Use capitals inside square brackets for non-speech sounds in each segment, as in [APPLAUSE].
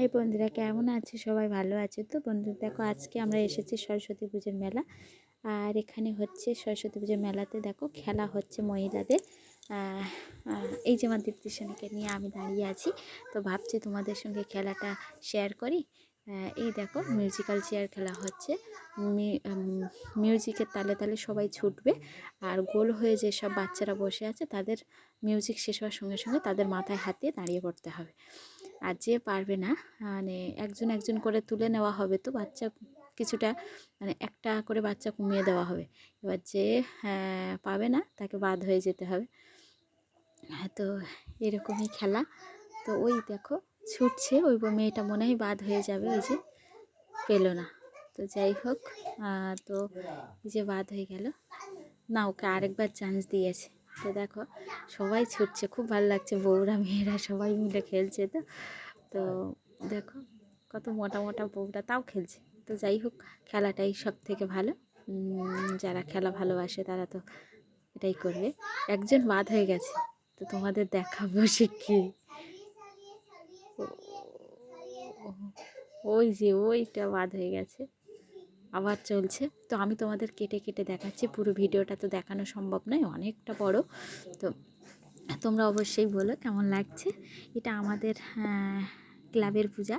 High বন্ধুরা, কেমন আছে? সবাই ভালো আছে? তো বন্ধুরা দেখো, আজকে আমরা এসেছি সরস্বতী পুজোর মেলা। আর এখানে হচ্ছে সরস্বতী পুজোর মেলাতে দেখো, খেলা হচ্ছে মহিলাদের। এই যে আমার দীপ্তি সেনাকে নিয়ে আমি দাঁড়িয়ে আছি, তো ভাবছি তোমাদের সঙ্গে খেলাটা শেয়ার করি। এই দেখো মিউজিক্যাল চেয়ার খেলা হচ্ছে। মিউজিকের তালে তালে সবাই ছুটবে। আর গোল হয়ে যেসব বাচ্চারা বসে আছে, তাদের মিউজিক শেষ হওয়ার সঙ্গে সঙ্গে তাদের মাথায় হাত দিয়ে দাঁড়িয়ে পড়তে হবে। আর যে পারবে না মানে একজন একজন করে তুলে নেওয়া হবে তো বাচ্চা কিছুটা মানে একটা করে বাচ্চা কমিয়ে দেওয়া হবে। এবার যে হ্যাঁ, পাবে না তাকে বাদ হয়ে যেতে হবে। হ্যাঁ, তো এরকমই খেলা। তো ওই দেখো ছুটছে ওই মেয়েটা মনে হয় বাদ হয়ে যাবে ওই যে পেল না। তো যাই হোক তো যে বাদ হয়ে গেল। না ওকে আরেকবার চান্স দিয়েছে। তো দেখো, সবাই ছুটছে, খুব ভালো লাগছে, বউরা, মেয়েরা সবাই মিলে খেলছে তো। তো দেখো, কত মোটা মোটা বউরা, তাও খেলছে। তো যাই হোক, খেলাটাই সব থেকে ভালো যারা খেলা ভালোবাসে তারা তো এটাই করবে। একজন বাদ হয়ে গেছে, তো তোমাদের দেখাবো সে কি। ওই যে ওইটা বাদ হয়ে গেছে। আবার চলছে। তো আমি তোমাদের কেটে কেটে দেখাচ্ছি। পুরো ভিডিওটা তো দেখানো সম্ভব নয়, অনেকটা বড়। তো তোমরা অবশ্যই বলো কেমন লাগছে? এটা আমাদের ক্লাবের পূজা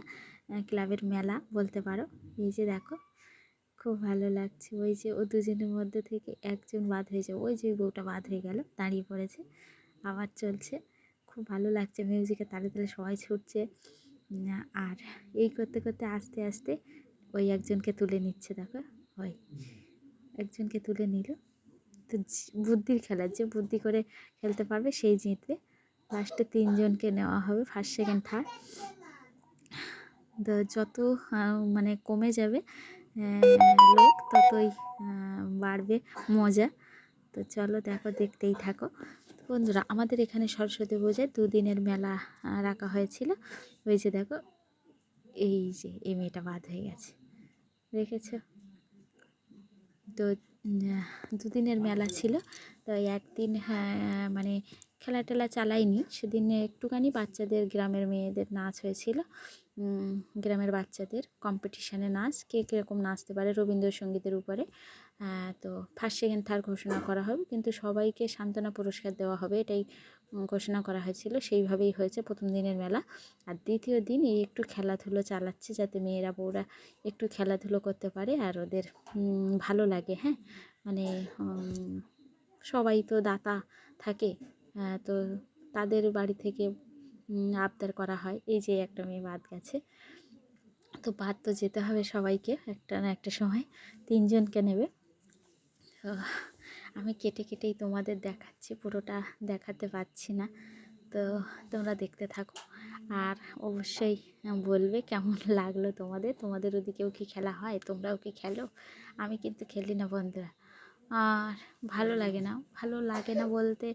ক্লাবের মেলা বলতে পারো। এই যে দেখো, খুব ভালো লাগছে। ওই যে ও দুজনের মধ্যে থেকে একজন বাদ হয়েছে ওই যে বউটা বাদ হয়ে গেল, দাঁড়িয়ে পড়েছে। আবার চলছে, খুব ভালো লাগছে মিউজিকে তালে তালে সবাই ছুটছে। আর এই করতে করতে আস্তে আস্তে ওই একজনকে তুলে নিচ্ছে, দেখো, ওই একজনকে তুলে নিল। তো বুদ্ধির খেলা, যে বুদ্ধি করে খেলতে পারবে সেই জিতবে। লাস্টে তিনজনকে নেওয়া হবে ফার্স্ট সেকেন্ড থার্ড যত মানে কমে যাবে লোক, ততই বাড়বে মজা। তো চলো দেখো, দেখতেই থাকো। বন্ধুরা, আমাদের এখানে সরস্বতী পুজোয় দুদিনের মেলা রাখা হয়েছিল। ওই যে দেখো, এই যে, এই মেয়েটা বাদ হয়ে গেছে। রেখেছো। তো দুদিনের মেলা ছিল। তো একদিন হ্যাঁ মানে খেলা টেলা চালাইনি সেদিন একটুখানি বাচ্চাদের, গ্রামের মেয়েদের নাচ হয়েছিল। গ্রামের বাচ্চাদের কম্পিটিশানে নাচ। কে কীরকম নাচতে পারে রবীন্দ্রসঙ্গীতের উপরে। তো ফার্স্ট সেকেন্ড থার্ড ঘোষণা করা হবে। কিন্তু সবাইকে সান্ত্বনা পুরস্কার দেওয়া হবে। এটাই ঘোষণা করা হয়েছিল, সেইভাবেই হয়েছে প্রথম দিনের মেলা। আর দ্বিতীয় দিন এই একটু খেলাধুলো চালাচ্ছে যাতে মেয়েরা, বউরা একটু খেলাধুলো করতে পারে আর ওদের ভালো লাগে হ্যাঁ? মানে সবাই তো দাতা থাকে তো তাদের বাড়ি থেকে আবদার করা হয়। এই যে একটা মেয়ে বাদ গেছে। তো বাদ তো যেতে হবে সবাইকে একটা না একটা সময়। তিনজনকে নেবে। আমি কেটে কেটেই তোমাদের দেখাচ্ছি, পুরোটা দেখাতে পারছি না। তো তোমরা দেখতে থাকো। আর অবশ্যই বলবে কেমন [LAUGHS] লাগল তোমাদের। তোমাদের ওদিকেও কি খেলা হয়? তোমরাও কি খেলো? আমি কিন্তু খেলি না বন্ধুরা। আর ভালো লাগে না। ভালো লাগে না বলতে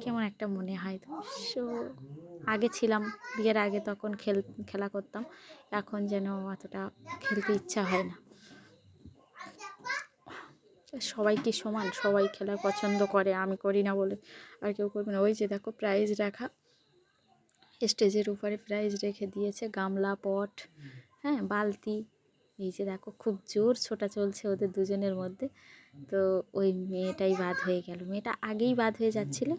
কেমন একটা মনে হয় তো। সো, আগে ছিলাম, বিয়ের আগে তখন খেল, খেলা করতাম। এখন যেন অতটা খেলতে ইচ্ছা হয় না। সবাই কি সমান? সবাই খেলা পছন্দ করে, আমি করি না বলে আর কেউ করবে না। ওই যে দেখো প্রাইজ রাখা। স্টেজের উপরে প্রাইজ রেখে দিয়েছে, গামলা, পট হ্যাঁ বালতি। এই যে দেখো, খুব জোর ছোটা চলছে ওদের দুজনের মধ্যে। তো ওই মেয়েটাই বাদ হয়ে গেল। মেয়েটা আগেই বাদ হয়ে যাচ্ছিল,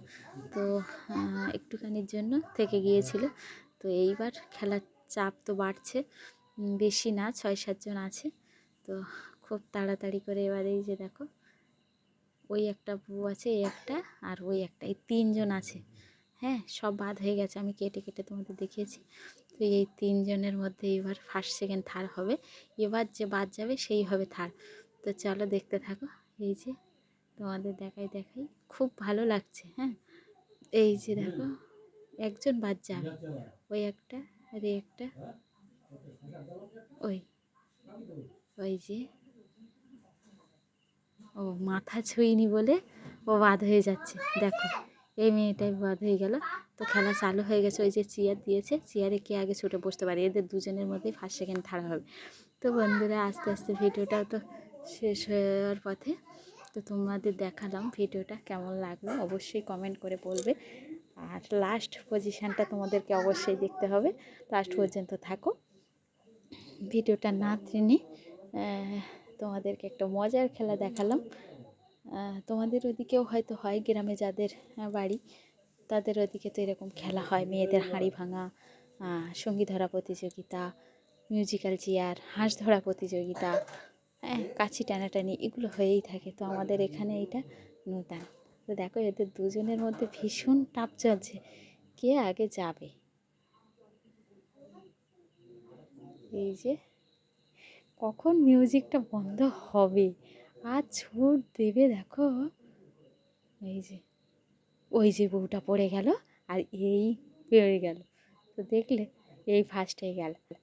তো একটুখানির জন্য থেকে গিয়েছিল। তো এইবার খেলার চাপ তো বাড়ছে। বেশি না, ছয় সাতজন আছে। তো খুব তাড়াতাড়ি করে এবার এই যে দেখো, ওই একটা বউ আছে, এই একটা, আর ওই একটা, এই তিনজন আছে। হ্যাঁ সব বাদ হয়ে গেছে, আমি কেটে কেটে তোমাদের দেখিয়েছি। তো এই তিনজনের মধ্যে এবার ফার্স্ট সেকেন্ড থার্ড হবে। এবার যে বাদ যাবে, সেই হবে থার্ড তো চলো দেখতে থাকো, এই যে তোমাদের দেখাই দেখাই। খুব ভালো লাগছে হ্যাঁ? এই যে দেখো, একজন বাদ যাবে ওই একটা, আর এই একটা। ওই ওই যে ও মাথা ছুঁইনি বলে ও বাদ হয়ে যাচ্ছে। দেখো এই মেয়েটাই বাদ হয়ে গেল। তো খেলা চালু হয়ে গেছে। ওই যে চেয়ার দিয়েছে। চেয়ারে কে আগে ছুটে বসতে পারে? এদের দুজনের মধ্যেই ফার্স্ট সেকেন্ড থার্ড হবে। তো বন্ধুরা আস্তে আস্তে ভিডিওটাও তো শেষ হওয়ার পথে। তো তোমাদের দেখালাম ভিডিওটা কেমন লাগল। অবশ্যই কমেন্ট করে বলবে। আর লাস্ট পজিশানটা তোমাদেরকে অবশ্যই দেখতে হবে। লাস্ট পর্যন্ত থাকো। ভিডিওটা না আহ, তোমাদেরকে একটা মজার খেলা দেখালাম। তোমাদের ওদিকেও হয়তো হয় গ্রামে যাদের বাড়ি, তাদের ওদিকে তো এরকম খেলা হয়। মেয়েদের হাঁড়ি ভাঙা সঙ্গী ধরা প্রতিযোগিতা মিউজিক্যাল চেয়ার হাঁস ধরা প্রতিযোগিতা হ্যাঁ কাছি টানাটানি এগুলো হয়েই থাকে। তো আমাদের এখানে এটা নূতন। তো দেখো, এদের দুজনের মধ্যে ভীষণ টাপ চলছে। কে আগে যাবে? এই যে কখন মিউজিকটা বন্ধ হবে? আর ছুট দেবে দেখো। এই যে, ওই যে বউটা পড়ে গেল আর এই পেয়ে গেল। তো দেখলে এই ফার্স্টে গেল।